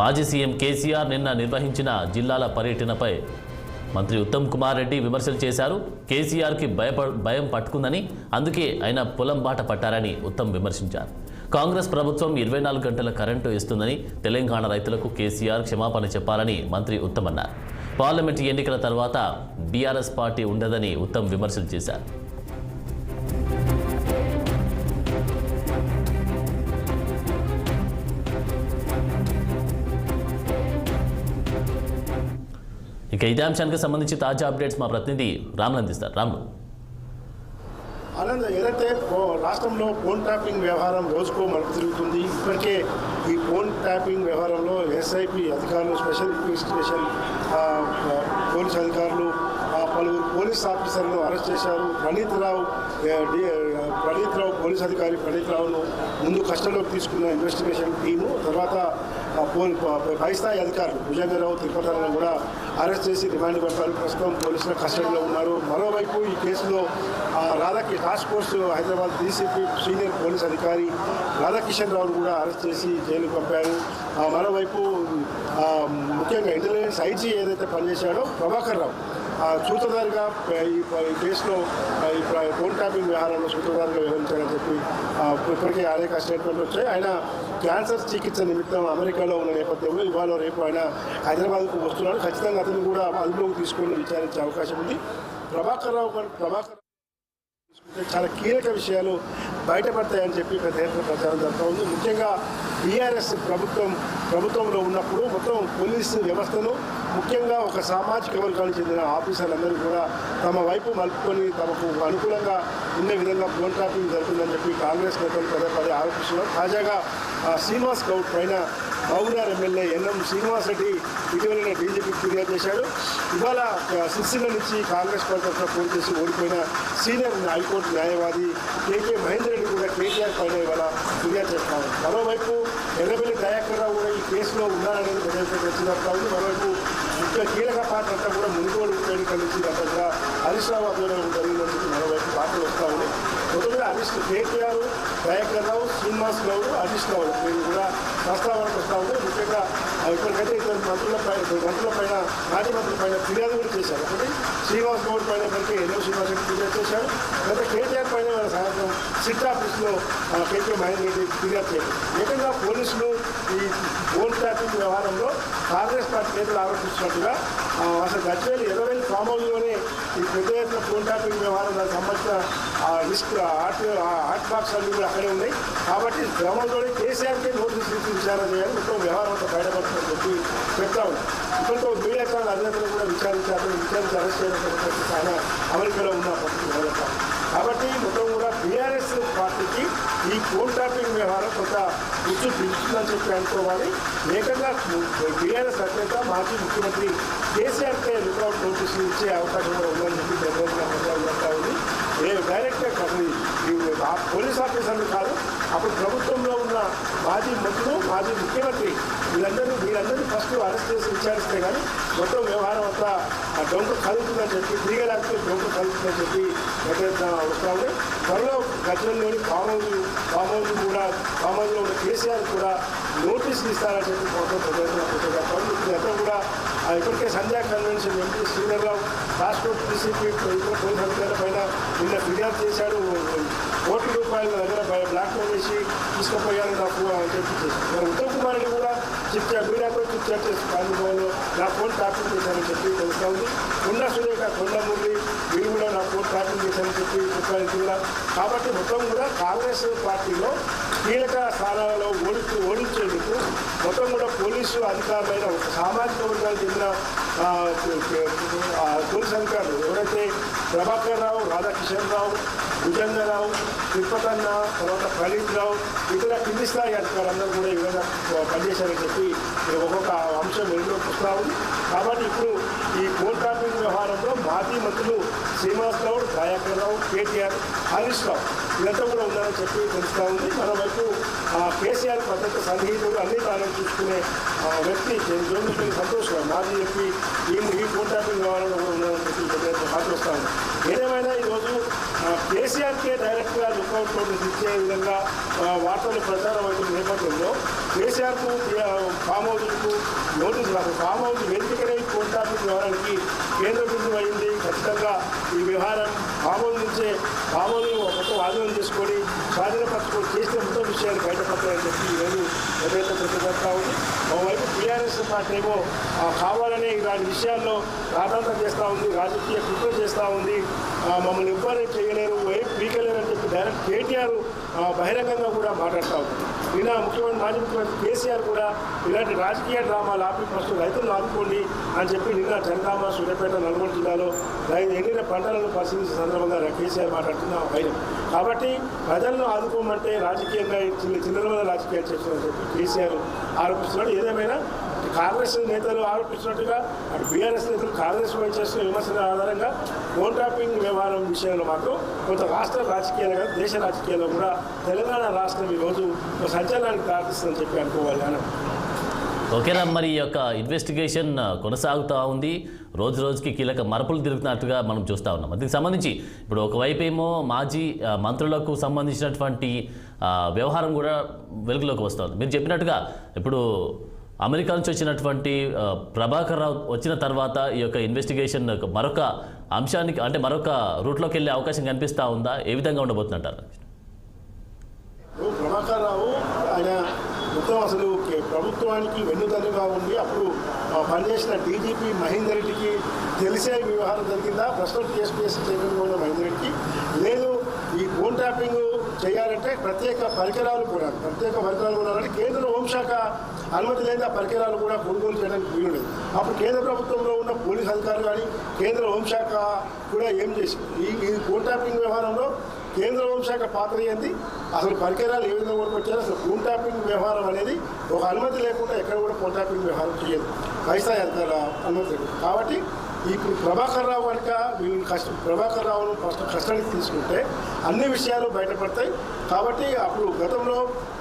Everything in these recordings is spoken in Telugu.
మాజీ సీఎం కేసీఆర్ నిన్న నిర్వహించిన జిల్లాల పర్యటనపై మంత్రి ఉత్తమ్ కుమార్ రెడ్డి విమర్శలు చేశారు. కేసీఆర్కి భయప భయం పట్టుకుందని అందుకే ఆయన పొలం బాట పట్టారని ఉత్తమ్ విమర్శించారు. కాంగ్రెస్ ప్రభుత్వం ఇరవై నాలుగు గంటల కరెంటు ఇస్తుందని తెలంగాణ రైతులకు కేసీఆర్ క్షమాపణ చెప్పాలని మంత్రి ఉత్తమ్ అన్నారు. పార్లమెంటు ఎన్నికల తర్వాత బీఆర్ఎస్ పార్టీ ఉండదని ఉత్తమ్ విమర్శలు చేశారు. ఇక ఇదే అంశానికి సంబంధించి తాజా అప్డేట్స్ మా ప్రతినిధి రాములు అందిస్తారు. రాములు. ఆనంద్ ఏదైతే రాష్ట్రంలో ఫోన్ ట్యాపింగ్ వ్యవహారం రోజుకో మలుపు తిరుగుతుంది. ఇప్పటికే ఈ ఫోన్ ట్యాపింగ్ వ్యవహారంలో ఎస్ఐపి అధికారులు స్పెషల్ ఇన్వెస్టిగేషన్ ఆ, పోలీస్ అధికారులు పలువురు పోలీస్ ఆఫీసర్లను అరెస్ట్ చేశారు. ప్రణీత్ రావు డి- ప్రణీత్ రావు పోలీస్ అధికారి ప్రణీత్ రావును ముందు కస్టడీలోకి తీసుకున్న ఇన్వెస్టిగేషన్ టీము తర్వాత పోలీ పై స్థాయి అధికారులు భుజంగరావు తిరుపతిలను కూడా అరెస్ట్ చేసి రిమాండ్ పెట్టారు. ప్రస్తుతం పోలీసుల కస్టడీలో ఉన్నారు. మరోవైపు ఈ కేసులో రాధాకి task force Hyderabad DCP senior police అధికారి రాధాకిషన్ రావును కూడా అరెస్ట్ చేసి జైలుకు పంపారు. మరోవైపు ఆ, ముఖ్యంగా ఇంటెలిజెన్స్ ఐజీ ఏదైతే పనిచేశాడో ప్రభాకర్ రావు. సూత్రధారిగా ఈ కేసులో ఈ ఫోన్ ట్యాపింగ్ వ్యవహారంలో సూత్రధారిగా వ్యవహరించారని చెప్పి ఇప్పటికీ ఇప్పటికే అనేక స్టేట్మెంట్లు వచ్చాయి. ఆయన క్యాన్సర్ చికిత్స నిమిత్తం అమెరికాలో ఉన్న నేపథ్యంలో ఇవాళ రేపు ఆయన హైదరాబాద్కు వస్తున్నాడు. ఖచ్చితంగా అతను కూడా అదుపులోకి తీసుకొని విచారించే అవకాశం ఉంది. ప్రభాకర్ రావు ప్రభాకర్ తీసుకుంటే చాలా కీలక విషయాలు బయటపడతాయని చెప్పి పెద్ద ఎత్తున ప్రచారం జరుగుతూ ఉంది. ముఖ్యంగా బీఆర్ఎస్ ప్రభుత్వం ప్రభుత్వంలో ఉన్నప్పుడు మొత్తం పోలీసు వ్యవస్థను ముఖ్యంగా ఒక సామాజిక వర్గానికి చెందిన ఆఫీసర్లందరూ కూడా తమ వైపు మలుపుకొని తమకు అనుకూలంగా ఉండే విధంగా ఫోన్ ట్రాపింగ్ జరుగుతుందని చెప్పి కాంగ్రెస్ నేతలు పదే పదే ఆరోపిస్తున్నారు. తాజాగా ఆ, శ్రీనివాస్ గౌడ్ పైన మహబూబ్నగర్ ఎమ్మెల్యే ఎన్ఎం శ్రీనివాస్ రెడ్డి ఇటీవలనే బీజేపీ ఫిర్యాదు చేశాడు ఇవాళ ఆ, సిరిసిల్ల నుంచి కాంగ్రెస్ పార్టీ తరఫున పోటీ చేసి ఓడిపోయిన సీనియర్ హైకోర్టు న్యాయవాది కేకే మహేందర్ రెడ్డి కూడా కేటీఆర్ పైన ఇవాళ ఫిర్యాదు చేస్తున్నారు మరోవైపు ఎర్రబెల్లి దయాకర్ రావు కూడా ఈ కేసులో ఉన్నారనేది ప్రజలకు వచ్చినట్టు ఉంది. మరోవైపు ముఖ్య కీలక పాత్ర అంతా కూడా మునుగోలు ఉప నుంచి గతంగా హరీష్ రావు ఆధ్వర్యంలో జరిగిందని చెప్పి మరోవైపు పార్టీలు వస్తూ నెక్స్ట్ కేటీఆర్ దయాకర్ రావు శ్రీనివాస్ గౌడ్ హరీష్ గౌడ్ వీళ్ళు కూడా ప్రస్తావనకు వస్తూ ఉంది ముఖ్యంగా ఆ, ఇప్పటికైతే ఇద్దరు మంత్రులపై మంత్రులపైన మాజీ మంత్రులపైన ఫిర్యాదు కూడా చేశారు. ఒకటి శ్రీనివాస్ గౌడ్ పైన ఇప్పటికే ఎన్నో శ్రీనివాస్ రెడ్డి ఫిర్యాదు చేశారు. లేదా కేటీఆర్ పైన సాయంత్రం సిట్ ఆఫీస్లో కేటీఆర్ మహేందర్ రెడ్డి ఫిర్యాదు చేశారు ఏకంగా పోలీసులు ఈ ఓల్ ట్యాపింగ్ వ్యవహారంలో కాంగ్రెస్ పార్టీ నేతలు ఆరోపిస్తున్నట్టుగా అసలు గజ్వేల్ ఇరవై ఫామ్ హౌస్లోనే ఈ పెద్ద ఎత్తున ఫోన్ ట్యాపింగ్ వ్యవహారం దానికి సంబంధించిన ఆ లిస్ట్ ఆర్ట్ ఆర్ట్ బాక్స్ అన్ని కూడా అక్కడే ఉన్నాయి. కాబట్టి గ్రామంలోనే కేసీఆర్కే నోటీస్ ఇచ్చి విచారణ చేయాలి. మొత్తం వ్యవహారం అంతా బయటపడుతుందని చెప్పి చెప్తా ఉంది ఇప్పటితో మీడియా ఛానల్ అధినేతలు కూడా విచారించారు విచారించి అరెస్ట్ చేయడం ఆయన అమెరికాలో ఉన్న పరిస్థితి కాబట్టి మొత్తం కూడా బీఆర్ఎస్ పార్టీకి ఈ ఫోన్ ట్యాపింగ్ వ్యవహారం కొంత ఉచ్చు పిలుస్తుందని చెప్పి అనుకోవాలి. ఏకంగా బీఆర్ఎస్ అధ్యక్ష మాజీ ముఖ్యమంత్రి కేసీఆర్కే లుకౌట్ నోటీసులు ఇచ్చే అవకాశం కూడా ఉందని చెప్పి ప్రజలు ఉంది. ఏ డైరెక్ట్గా అసలు పోలీస్ ఆఫీసర్లు కాదు అప్పుడు ప్రభుత్వంలో ఉన్న మాజీ మంత్రులు మాజీ ముఖ్యమంత్రి వీళ్ళందరూ వీళ్ళందరినీ ఫస్ట్ అరెస్ట్ చేసి విచారిస్తే కానీ మొత్తం వ్యవహారం అంతా ఆ డొంక కలుగుతుందని చెప్పి దిగలేకపోతే డొంక కలుగుతుందని చెప్పి పెద్ద వస్తూ ఉంది. త్వరలో గజ్వల్లోని ఫామ్ హౌస్ కూడా ఫామ్ ఉన్న కేసీఆర్ కూడా నోటీసులు ఇస్తారని చెప్పి మొత్తం ప్రజలు గతం కూడా ఇప్పటికే సంధ్యా కన్వెన్షన్ ఎంపీ శ్రీధర్రావు రాష్ట్ర డీసీపీ పోలీస్ అధికారుల పైన నిన్న ఫిర్యాదు చేశాడు. కోట్ల రూపాయల దగ్గర బయ- బ్లాక్ మెయిల్ చేసి తీసుకుపోయాను నాకు అని చెప్పి చేశాడు ఉత్తమ్ కుమార్ రెడ్డి కూడా చిప్ మీడియాతో చిప్ చేసి ప్రాంతంలో నా ఫోన్ ట్రాపింగ్ చేశానని చెప్పి తెలుస్తా ఉంది. కొండ సురేఖ కొండమూరి వీరు కూడా పార్టీ చేశారని చెప్పి చెప్పారు కూడా. కాబట్టి మొత్తం కూడా కాంగ్రెస్ పార్టీలో కీలక స్థానాలలో ఓడించి ఓడించేందుకు మొత్తం కూడా పోలీసు అధికారులైన ఒక సామాజిక వర్గానికి చెందిన పోలీసు అధికారులు ఎవరైతే ప్రభాకర్ రావు రాధాకిషన్ రావు భుజంగరావు తిరుపతన్న తర్వాత ప్రదీప్ రావు ఇతర కింది స్థాయి అధికారులందరూ కూడా ఈ విధంగా పనిచేశారని చెప్పి ఒక్కొక్క అంశం వెలుగులోకి వస్తూ ఉంది. కాబట్టి ఇప్పుడు ఈ ఫోన్ వ్యవహారంలో మాజీ మంత్రులు శ్రీనివాస్ గౌడ్ దయాకర్ రావు కేటీఆర్ హరీష్ రావు ఇదంతా కూడా ఉన్నారని చెప్పి తెలుస్తూ ఉంది. మరోవైపు కేసీఆర్ పద్ధతి సన్నిహితుడు అన్ని తాను చూసుకునే వ్యక్తి జోగిపల్లి సంతోష్ రావు మాజీ చెప్పి ఈ ఈ ఫోన్ ట్రాపింగ్ కూడా ఉన్నారని చెప్పి పెద్ద హాజరుస్తా ఉంది. ఏదేమైనా ఈరోజు కేసీఆర్కే డైరెక్ట్గా లుకౌట్ నోటీస్ ఇచ్చే విధంగా వార్తలు ప్రచారం అవుతున్న నేపథ్యంలో కేసీఆర్కు ఫామ్ హౌస్కు నోటీసు రాదు ఫామ్ హౌస్ వేదికనే కోర్టాఫీస్ వ్యవహారానికి కేంద్ర బిందువు అయింది. ఖచ్చితంగా ఈ వ్యవహారం ఫామ్ హౌస్ నుంచే ఫామ్ హౌస్ మొత్తం ఆందోళన చేసుకొని స్వాధీనపరచుకొని చేసిన మొత్తం విషయాన్ని బయటపడతాయని చెప్పి ఈరోజు ఎవరైతే ప్రతిపడతా ఉంది. ఒకవైపు టీఆర్ఎస్ పార్టీ ఏమో కావాలనే ఇలాంటి విషయాల్లో రాజాంతం చేస్తూ ఉంది. రాజకీయ కుట్ర చేస్తూ ఉంది. మమ్మల్ని ఎవ్వరూ చేయలేరు. వైపు పీకలేరు అని చెప్పి డైరెక్ట్ కేటీఆర్ బహిరంగంగా కూడా మాట్లాడుతూ ఉంది నిన్న ముఖ్యమంత్రి మాజీ ముఖ్యమంత్రి కేసీఆర్ కూడా ఇలాంటి రాజకీయ డ్రామాలు ఆపి ఫస్ట్ రైతులను ఆదుకోండి అని చెప్పి నిన్న జనగామ సూర్యాపేట నల్గొండ జిల్లాలో రైతు ఎండిన పంటలను పరిశీలించిన సందర్భంగా కేసీఆర్ మాట్లాడుతున్న భయం కాబట్టి ప్రజలను ఆదుకోమంటే రాజకీయంగా చిన్న చిన్న రాజకీయాలు చేస్తున్నారని చెప్పి కేసీఆర్ ఆరోపిస్తున్నాడు. ఏదేమైనా కాంగ్రెస్ నేతలు ఆరోపించినట్టుగా అటు బీఆర్ఎస్ నేతలు కాంగ్రెస్ పై చేస్తున్న విమర్శల ఆధారంగా ఫోన్ ట్యాపింగ్ వ్యవహారం విషయంలో మాత్రం కొంత రాష్ట్ర రాజకీయాలు దేశ రాజకీయాల్లో కూడా తెలంగాణ రాష్ట్రం ఈరోజు ఒక సంచలనానికి దారిస్తుందని చెప్పి అనుకోవాలి అని ఓకేనా మరి ఈ యొక్క ఇన్వెస్టిగేషన్ కొనసాగుతూ ఉంది. రోజు రోజుకి కీలక మరపులు తిరుగుతున్నట్టుగా మనం చూస్తూ ఉన్నాం. దీనికి సంబంధించి ఇప్పుడు ఒకవైపు ఏమో మాజీ మంత్రులకు సంబంధించినటువంటి వ్యవహారం కూడా వెలుగులోకి వస్తుంది. మీరు చెప్పినట్టుగా ఇప్పుడు అమెరికా నుంచి వచ్చినటువంటి ప్రభాకర్ రావు వచ్చిన తర్వాత ఈ యొక్క ఇన్వెస్టిగేషన్ మరొక అంశానికి అంటే మరొక రూట్లోకి వెళ్ళే అవకాశం కనిపిస్తూ ఉందా? ఏ విధంగా ఉండబోతుందంటారు? ప్రభాకర్ రావు ఆయన మొత్తం అసలు ప్రభుత్వానికి వెన్నుదన్నుగా ఉండి అప్పుడు పనిచేసిన డీజీపీ మహేందర్ రెడ్డికి తెలిసే వ్యవహారం జరిగిందా? ప్రస్తుతం టీఎస్పీఎస్ చైర్మన్గా మహేందర్ రెడ్డికి లేదు. ట్యాపింగ్ చేయాలంటే ప్రత్యేక పరికరాలు కూడా ప్రత్యేక పరికరాలు కొనాలంటే కేంద్ర హోంశాఖ అనుమతి లేని ఆ పరికరాలు కూడా కొనుగోలు చేయడానికి వీలు లేదు అప్పుడు కేంద్ర ప్రభుత్వంలో ఉన్న పోలీస్ అధికారులు కానీ కేంద్ర హోంశాఖ కూడా ఏం చేసింది ఈ ఈ ఫోన్ ట్యాపింగ్ వ్యవహారంలో కేంద్ర హోంశాఖ పాత్ర ఏంది? అసలు పరికరాలు ఏ విధంగా కొనుక్కొచ్చారు అసలు ఫోన్ ట్యాపింగ్ వ్యవహారం అనేది ఒక అనుమతి లేకుండా ఎక్కడ కూడా ఫోన్ ట్యాపింగ్ వ్యవహారం చేయదు. పైస్థాయి అధికారుల అనుమతి కాబట్టి ఇప్పుడు ప్రభాకర్ రావు కనుక వీళ్ళు కష్టం ప్రభాకర్ రావును ఫస్ట్ కస్టడీకి తీసుకుంటే అన్ని విషయాలు బయటపడతాయి. కాబట్టి అప్పుడు గతంలో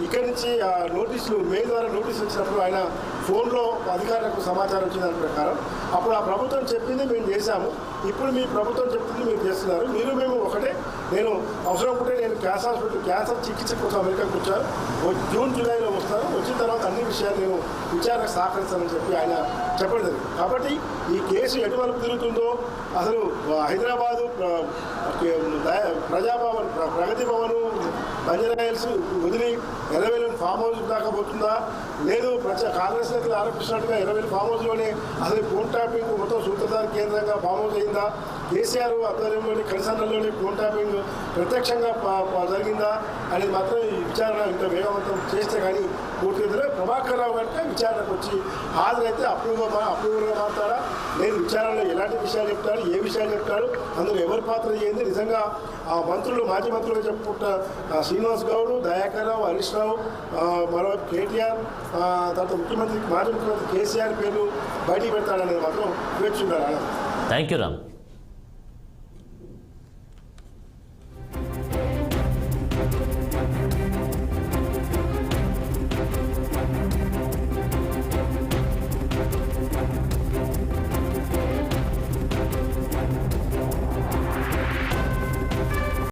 ఇక్కడి నుంచి ఆ నోటీసులు మెయిల్ ద్వారా నోటీసులు వచ్చినప్పుడు ఆయన ఫోన్లో అధికారులకు సమాచారం వచ్చిన దాని ప్రకారం అప్పుడు ఆ ప్రభుత్వం చెప్పింది మేము చేశాము. ఇప్పుడు మీ ప్రభుత్వం చెప్తుంది మీరు చేస్తున్నారు. మీరు మేము ఒకటే. నేను అవసరం ఉంటే నేను క్యాన్సర్ హాస్పిటల్ క్యాన్సర్ చికిత్స కోసం అమెరికాకు వచ్చాను. జూన్ జూలైలో వస్తాను వచ్చిన తర్వాత అన్ని విషయాలు నేను విచారణకు సహకరిస్తానని చెప్పి ఆయన చెప్పడం జరిగింది. కాబట్టి ఈ కేసు ఎటువైపు తిరుగుతుందో అసలు హైదరాబాదు ప్రజాభవన్ ప్ర- ప్రగతి భవన్ బంజరాయల్స్ వదిలి ఎర్రవేలు ఫామ్ హౌస్ దాకా పోతుందా? లేదు ప్రజా కాంగ్రెస్ నేతలు ఆరోపిస్తున్నట్టుగా ఎర్రవేలు ఫామ్ హౌస్లోనే అసలు ఫోన్ ట్యాపింగ్ మొత్తం సూత్రధార కేంద్రంగా ఫామ్ హౌస్ అయిందా? కేసీఆర్ ఆధ్వర్యంలోని కలిసన్నలోని ఫోన్ ట్యాపింగ్ ప్రత్యక్షంగా జరిగిందా? అనేది మాత్రం ఈ విచారణ ఇంత వేగవంతం చేస్తే కానీ పూర్తిగా ప్రభాకర్ రావు కనుక విచారణకు వచ్చి హాజరైతే అప్రూవ్గా అప్రూవల్గా మాట్లాడా? నేను విచారణలో ఎలాంటి విషయాలు చెప్తాడు ఏ విషయాలు చెప్తాడు అందులో ఎవరి పాత్ర ఏంది? నిజంగా ఆ మంత్రులు మాజీ మంత్రులుగా చెప్పుకుంటా శ్రీనివాస్ గౌడ్ దయాకర్ రావు హరీష్ రావు మరో మరోవైపు కేటీఆర్ తర్వాత ముఖ్యమంత్రి మాజీ ముఖ్యమంత్రి కేసీఆర్ పేరు బయటికి పెడతాడనేది మాత్రం వేచి ఉండాలి థ్యాంక్ యూ రామ్.